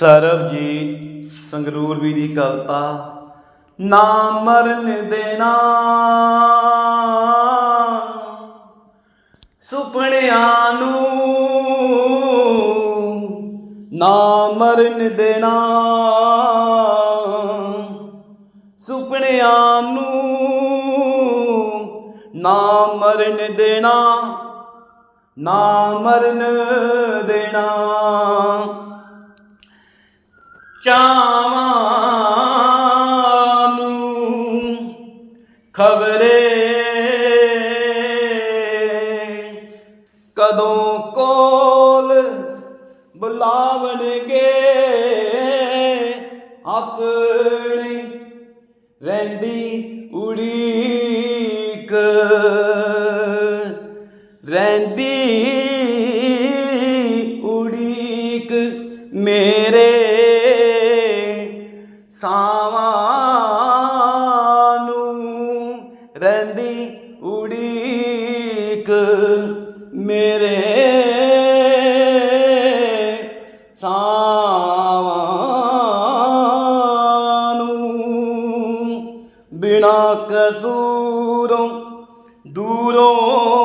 ਸਰਬਜੀਤ ਸੰਗਰੂਰ ਵੀ ਦੀ ਕਵਿਤਾ, ਨਾ ਮਰਨ ਦੇਣਾ। ਸੁਪਨਿਆਂ ਨੂੰ ਨਾ ਮਰਨ ਦੇਣਾ। ਸੁਪਨਿਆਂ ਨੂੰ ਨਾ ਮਰਨ ਦੇਣਾ, ਨਾ ਮਰਨ ਦੇਣਾ। ਚਾਵਾਂ ਨੂੰ ਖਬਰੇ ਕਦੋਂ ਕੋਲ ਬੁਲਾਵਣਗੇ ਆਪਣੀ ਰਹਿੰਦੀ ਉਡੀਕ ਰਹਿੰਦੀ ਰਹਿੰਦੀ ਉਡੀਕ ਮੇਰੇ ਸਾਵਾਂ ਨੂੰ। ਬਿਨਾ ਕਸੂਰੋਂ ਦੂਰੋਂ ਦੂਰੋਂ